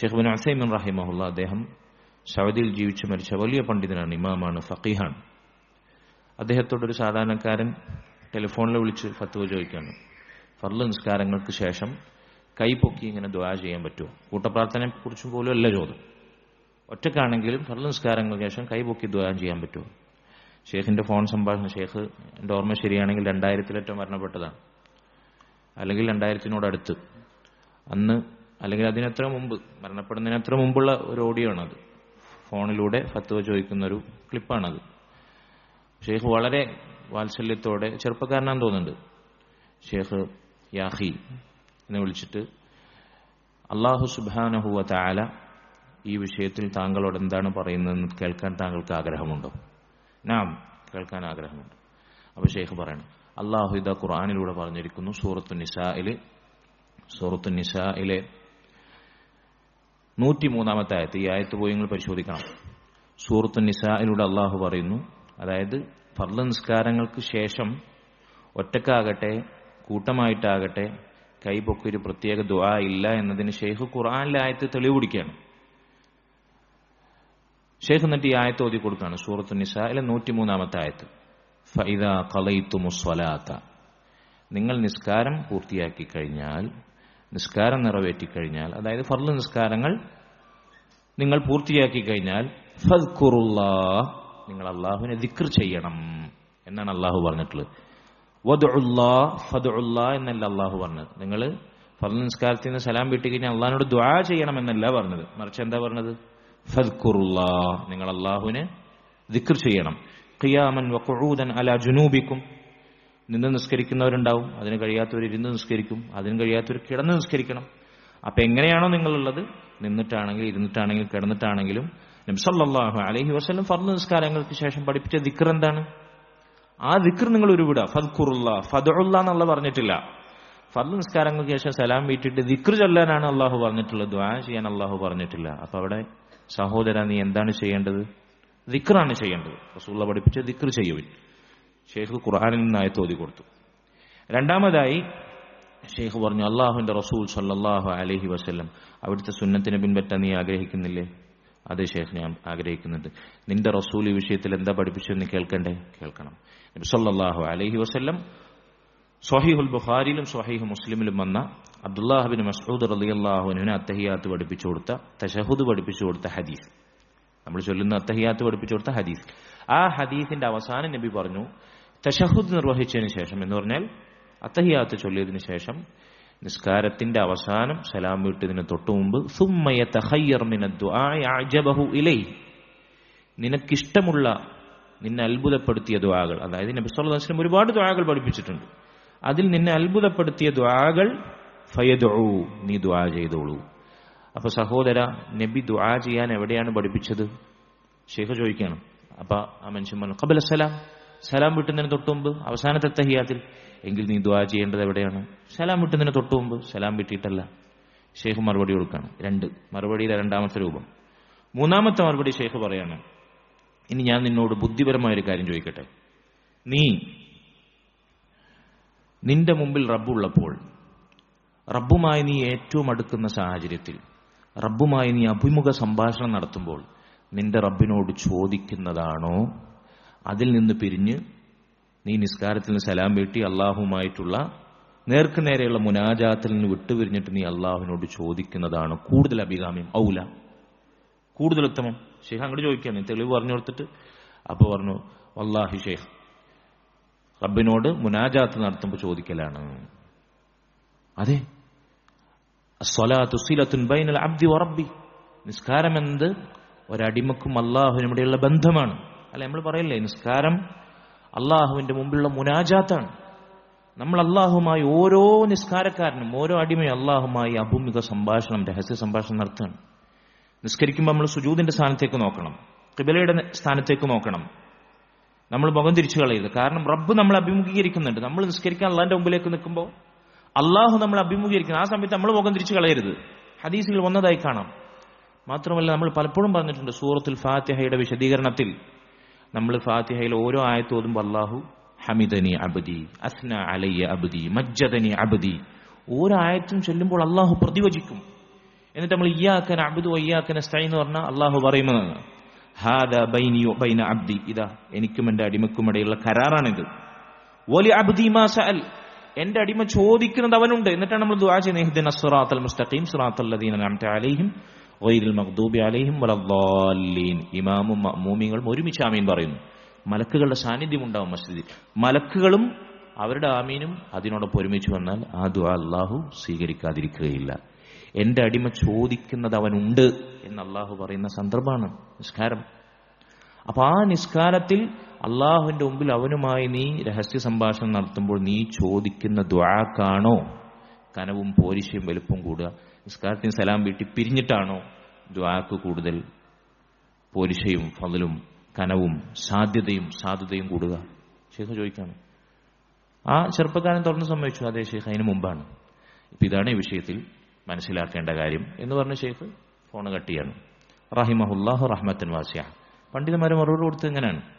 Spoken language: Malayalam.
ഷെയ്ഖ് ബിൻ അസൈമിൻ റഹിമഹുല്ല അദ്ദേഹം സൗദിയിൽ ജീവിച്ച് മരിച്ച വലിയ പണ്ഡിതനാണ് ഇമാമാണ് ഫക്കീഹാണ് അദ്ദേഹത്തോടൊരു സാധാരണക്കാരൻ ടെലിഫോണിൽ വിളിച്ച് ഫത്തുവ ചോദിക്കുകയാണ്. ഫർൾ നിസ്കാരങ്ങൾക്ക് ശേഷം കൈപൊക്കി ഇങ്ങനെ ദ്വാ ചെയ്യാൻ പറ്റുമോ? കൂട്ടപ്രാർത്ഥനയെ കുറിച്ചും പോലും അല്ല ചോദ്യം. ഒറ്റക്കാണെങ്കിലും ഫർൾ നിസ്കാരങ്ങൾക്ക് ശേഷം കൈപൊക്കി ദ്വാ ചെയ്യാൻ പറ്റുമോ? ഷെയ്ഖിന്റെ ഫോൺ സംഭാഷണം ഷെയ്ഖ് എന്റെ ഓർമ്മ ശരിയാണെങ്കിൽ രണ്ടായിരത്തിലേറ്റവും മരണപ്പെട്ടതാണ്. അല്ലെങ്കിൽ രണ്ടായിരത്തിനോടടുത്ത്. അന്ന് അല്ലെങ്കിൽ അതിനത്ര മുമ്പ് മരണപ്പെടുന്നതിനത്ര മുമ്പുള്ള ഒരു ഓഡിയോ ആണത് ഫോണിലൂടെ ഫത്തുവ ചോദിക്കുന്ന ഒരു ക്ലിപ്പാണത്. ഷെയ്ഖ് വളരെ വാത്സല്യത്തോടെ ചെറുപ്പക്കാരനാന്ന് തോന്നുന്നുണ്ട്. ഷെയ്ഖ് യാഹി എന്ന് വിളിച്ചിട്ട് അള്ളാഹു സുബാനഹുവ താല ഈ വിഷയത്തിൽ താങ്കളോട് എന്താണ് പറയുന്നതെന്ന് കേൾക്കാൻ താങ്കൾക്ക് ആഗ്രഹമുണ്ടോ? നാം കേൾക്കാൻ ആഗ്രഹമുണ്ട്. അപ്പോൾ ഷെയ്ഖ് പറയണം അള്ളാഹു ഇത ഖുർആാനിലൂടെ പറഞ്ഞിരിക്കുന്നു സൂറത്തു നിസായിൽ സൂറത്തു നിസായിലെ നൂറ്റി മൂന്നാമത്തെ ആയത്ത് ഈ ആയത്ത് പോയി നിങ്ങൾ പരിശോധിക്കണം. സൂറത്തു നിസായിലൂടെ അള്ളാഹു പറയുന്നു അതായത് ഫർള നിസ്കാരങ്ങൾക്ക് ശേഷം ഒറ്റക്കാകട്ടെ കൂട്ടമായിട്ടാകട്ടെ കൈപൊക്കി ഒരു പ്രത്യേക ദുആ ഇല്ല എന്നതിന് ഷെയ്ഖ് ഖുർആാനിലെ ആയത്ത് തെളിവ് പിടിക്കുകയാണ്. ഷെയ്ഖ് എന്നിട്ട് ഈ ആയത്ത് ഓതി കൊടുക്കുകയാണ് സൂറത്തു നിസായിലെ നൂറ്റിമൂന്നാമത്തെ ആയത്ത് ഫൈദ കളയിത്തുമുസ്വലാത്ത നിങ്ങൾ നിസ്കാരം പൂർത്തിയാക്കി കഴിഞ്ഞാൽ നിസ്കാരം നിറവേറ്റിക്കഴിഞ്ഞാൽ അതായത് ഫർൾ നിസ്കാരങ്ങൾ നിങ്ങൾ പൂർത്തിയാക്കി കഴിഞ്ഞാൽ നിങ്ങൾ അള്ളാഹുവിനെ ദിക്ർ ചെയ്യണം എന്നാണ് അള്ളാഹു പറഞ്ഞിട്ടുള്ളത്. വദുല്ലാ ഫദുല്ലാ എന്നല്ല അള്ളാഹു പറഞ്ഞത്. നിങ്ങൾ ഫർൾ നിസ്കാരത്തിൽ നിന്ന് സലാം വീട്ടി കഴിഞ്ഞാൽ അള്ളാഹിനോട് ദ്വാ ചെയ്യണം എന്നല്ല പറഞ്ഞത്. മറിച്ച് എന്താ പറഞ്ഞത്? ഫദ്ഖുറുല്ലാ നിങ്ങൾ അള്ളാഹുവിനെ ദിക്ർ ചെയ്യണം. ഖിയാമൻ വഖുഊദൻ അല ജുനൂബിക്കും നിന്ന് നിസ്കരിക്കുന്നവരുണ്ടാവും അതിന് കഴിയാത്തവർ ഇരുന്ന് നിസ്കരിക്കും അതിന് കഴിയാത്തവർ കിടന്ന് നിസ്കരിക്കണം. അപ്പൊ എങ്ങനെയാണോ നിങ്ങളുള്ളത്? നിന്നിട്ടാണെങ്കിൽ ഇരുന്നിട്ടാണെങ്കിൽ കിടന്നിട്ടാണെങ്കിലും നബ്സല്ലാഹു അലഹി വസ്ലം ഫർദ് നിസ്കാരങ്ങൾക്ക് ശേഷം പഠിപ്പിച്ച ദിക്കർ എന്താണ്? ആ ദിക്കർ നിങ്ങൾ ഉരുവിടുക ഫദ്ഖുറുല്ല ഫദുല്ല എന്നുള്ള പറഞ്ഞിട്ടില്ല. ഫർദ് നിസ്കാരങ്ങൾക്ക് ശേഷം സലാം വീട്ടിട്ട് ദിക്കർ ചൊല്ലാനാണ് അള്ളാഹു പറഞ്ഞിട്ടുള്ളത്. ദ്വാ ചെയ്യാൻ അള്ളാഹു പറഞ്ഞിട്ടില്ല. അപ്പൊ അവിടെ സഹോദര നീ എന്താണ് ചെയ്യേണ്ടത്? ദിക്കറാണ് ചെയ്യേണ്ടത്. റസൂള്ള പഠിപ്പിച്ച ദിക്കർ ചെയ്യുവിൻ. ഷെയ്ഖ് ഖുർആാനിൽ നിന്നായി തോതി കൊടുത്തു. രണ്ടാമതായി ഷെയ്ഖ് പറഞ്ഞു അള്ളാഹുവിന്റെ റസൂൽ സല്ലാഹു അലഹി വസ്ല്ലം അവിടുത്തെ സുന്നത്തിനെ പിൻപറ്റാൻ നീ ആഗ്രഹിക്കുന്നില്ലേ? അതെ ഷെയ്ഖ് ഞാൻ ആഗ്രഹിക്കുന്നുണ്ട്. നിന്റെ റസൂൽ ഈ വിഷയത്തിൽ എന്താ പഠിപ്പിച്ചെന്ന് കേൾക്കണ്ടേ? കേൾക്കണം. നബി സല്ലാഹു അലഹി വസ്ല്ലം സ്വഹീഹുൽ ബുഖാരിയിലും സ്വഹീഹ് മുസ്ലിമിലും വന്ന അബ്ദുല്ലാഹബിൻ മസൂദ് റലിയല്ലാഹുവിനെ അത്തഹിയാത്ത് പഠിപ്പിച്ചു കൊടുത്ത തഷഹുദ് പഠിപ്പിച്ചു കൊടുത്ത ഹദീസ്. നമ്മൾ ചൊല്ലുന്ന അത്തഹിയാത്ത് പഠിപ്പിച്ചു കൊടുത്ത ഹദീസ്. ആ ഹദീസിന്റെ അവസാനം നബി പറഞ്ഞു തഷഹുദ് നിർവഹിച്ചതിന് ശേഷം എന്ന് പറഞ്ഞാൽ അത്തഹിയാത്ത് ചൊല്ലിയതിനു ശേഷം നിസ്കാരത്തിന്റെ അവസാനം സലാം വീട്ടതിന് തൊട്ടു മുമ്പ് നിനക്കിഷ്ടമുള്ള നിന്നെ അത്ഭുതപ്പെടുത്തിയ ദ്വാകൾ അതായത് നബി ഒരുപാട് ദ്വാകൾ പഠിപ്പിച്ചിട്ടുണ്ട്. അതിൽ നിന്നെ അത്ഭുതപ്പെടുത്തിയ ദ്വാകൾ ഫയദു നീ ദ്വാ ചെയ്തോളൂ. അപ്പൊ സഹോദര നബി ദ്വാ ചെയ്യാൻ എവിടെയാണ് പഠിപ്പിച്ചത്? ഷെയ്ഖ് ചോദിക്കണം അപ്പൊ ആ മനുഷ്യൻ പറഞ്ഞു കബല സലാം വിട്ടുന്നതിന് തൊട്ട് മുമ്പ് അവസാനത്തെ തഹിയാത്തിൽ എങ്കിൽ നീ ദ്വാ ചെയ്യേണ്ടത് എവിടെയാണ്? സലാം വിട്ടുന്നതിന് തൊട്ട് മുമ്പ് സലാം വിട്ടിട്ടല്ല. ഷെയ്ഖ് മറുപടി കൊടുക്കാണ്. രണ്ട് മറുപടിയിലെ രണ്ടാമത്തെ രൂപം. മൂന്നാമത്തെ മറുപടി ഷെയ്ഖ് പറയാണ് ഇനി ഞാൻ നിന്നോട് ബുദ്ധിപരമായ ഒരു കാര്യം ചോദിക്കട്ടെ. നീ നിന്റെ മുമ്പിൽ റബ്ബുള്ളപ്പോൾ റബ്ബുമായി നീ ഏറ്റവും അടുക്കുന്ന സാഹചര്യത്തിൽ റബ്ബുമായി നീ അഭിമുഖ സംഭാഷണം നടത്തുമ്പോൾ നിന്റെ റബ്ബിനോട് ചോദിക്കുന്നതാണോ? അതിൽ നിന്ന് പിരിഞ്ഞ് നീ നിസ്കാരത്തിൽ സലാം വീട്ടി അള്ളാഹുമായിട്ടുള്ള നേർക്ക് നേരെയുള്ള മുനാജാത്തിൽ നിന്ന് വിട്ടുപിരിഞ്ഞിട്ട് നീ അള്ളാഹുവിനോട് ചോദിക്കുന്നതാണ് കൂടുതൽ അഭികാമ്യം. ഔല. കൂടുതൽ ഉത്തമം. ഷെയ്ഖ് അങ്ങോട്ട് ചോദിക്കുകയാണ്. തെളിവ് പറഞ്ഞു കൊടുത്തിട്ട് അപ്പോൾ പറഞ്ഞു വല്ലാഹി ഷെയ്ഖ് റബ്ബിനോട് മുനാജാത്ത് നടത്തുമ്പോൾ ചോദിക്കലാണ്. അതെ. നിസ്കാരം എന്നത് ഒരടിമക്കും അള്ളാഹുവിനും ഇടയുള്ള ബന്ധമാണ്. അല്ല നമ്മൾ പറയില്ലേ നിസ്കാരം അള്ളാഹുവിന്റെ മുമ്പിലുള്ള മുനാജാത്താണ്. നമ്മൾ അള്ളാഹുമായി ഓരോ നിസ്കാരക്കാരനും ഓരോ അടിമയും അള്ളാഹുമായി അഭിമുഖ സംഭാഷണം രഹസ്യ സംഭാഷണം നടത്തുകയാണ്. നിസ്കരിക്കുമ്പോൾ നമ്മൾ സുജൂദിന്റെ സ്ഥാനത്തേക്ക് നോക്കണം കിബിലയുടെ സ്ഥാനത്തേക്ക് നോക്കണം. നമ്മൾ മുഖം തിരിച്ചു കളയരുത്. കാരണം റബ്ബ് നമ്മൾ അഭിമുഖീകരിക്കുന്നുണ്ട്. നമ്മൾ നിസ്കരിക്കാൻ അള്ളാഹിന്റെ മുമ്പിലേക്ക് നിൽക്കുമ്പോൾ അള്ളാഹു നമ്മൾ അഭിമുഖീകരിക്കുന്നു. ആ സമയത്ത് നമ്മൾ മുഖം തിരിച്ചു കളയരുത്. ഹദീസുകൾ വന്നതായി കാണാം. മാത്രമല്ല നമ്മൾ പലപ്പോഴും പറഞ്ഞിട്ടുണ്ട് സൂറത്തുൽ ഫാത്തിഹയുടെ വിശദീകരണത്തിൽ നമ്മൾ ഫാത്തിഹയിൽ ഓരോ ആയത്ത് അള്ളാഹു ഹമിദനി അബദി അസ്ന അലയ്യ അബദി മജ്ജദനി അബദി. ഓരോ ആയത്തും ചൊല്ലുമ്പോൾ അള്ളാഹു പ്രതിവചിക്കും. എന്നിട്ട് നമ്മൾ ഇയാക്കൻ അബ്ദു അയ്യാക്കൻ സ്റ്റൈ എന്ന് പറഞ്ഞാൽ അള്ളാഹു പറയുന്നതാണ് ഹാദ ബൈനിയോ ബൈന അബ്ദി. ഇതാ എനിക്കും എന്റെ അടിമക്കും ഇടയിലുള്ള കരാറാണിത്. വലി അബ്ദി മാ സഅൽ. എന്റെ അടിമ ചോദിക്കുന്നത് അവനുണ്ട്. എന്നിട്ടാണ് നമ്മൾ ദുആ ചെയ്യുന്നത്. ഇഹ്ദിന സിറാത്തൽ മുസ്തഖീം സിറാത്തൽ ലദീന അലൈഹിം. ഗൈറിൽ മഗ്ദൂബി അലൈഹിം വലദ്ദാല്ലീൻ ഇമാമും മഅ്മൂമികളും ഒരുമിച്ച് ആമീൻ പറയുന്നു. മലക്കുകളുടെ സാന്നിധ്യം ഉണ്ടാവും മസ്ജിദിൽ. മലക്കുകളും അവരുടെ ആമീനും അതിനോടൊപ്പം ഒരുമിച്ച് വന്നാൽ ആ ദുആ അള്ളാഹു സ്വീകരിക്കാതിരിക്കുകയില്ല. എന്റെ അടിമ ചോദിക്കുന്നത് അവനുണ്ട് എന്ന് അള്ളാഹു പറയുന്ന സന്ദർഭമാണ് നിസ്കാരം. അപ്പൊ ആ നിസ്കാരത്തിൽ അള്ളാഹുവിന്റെ മുമ്പിൽ അവനുമായി നീ രഹസ്യ സംഭാഷണം നടത്തുമ്പോൾ നീ ചോദിക്കുന്ന ദ്വാക്കാണോ കനവും പോരിശയും വലുപ്പം കൂടുക. നിസ്കാരത്തിന് സലാം വീട്ടി പിരിഞ്ഞിട്ടാണോ ദ്വാക്ക് കൂടുതൽ പോരിശയും ഫതിലും കനവും സാധ്യതയും സാധുതയും കൂടുക? ഷെയ്ഖ് ചോദിക്കാണ്. ആ ചെറുപ്പക്കാരൻ തുറന്ന് സമ്മതിച്ചു. അതേ ഷെയ്ഖ് അതിന് മുമ്പാണ്. ഇപ്പൊ ഇതാണ് ഈ വിഷയത്തിൽ മനസ്സിലാക്കേണ്ട കാര്യം എന്ന് പറഞ്ഞ ഷെയ്ഖ് ഫോണ് കട്ട് ചെയ്യാണ്. റഹിമഹുല്ലാഹു റഹ്മത്തൻ വാസിയ. പണ്ഡിതന്മാരെ മറുപടി കൊടുത്ത് എങ്ങനെയാണ്?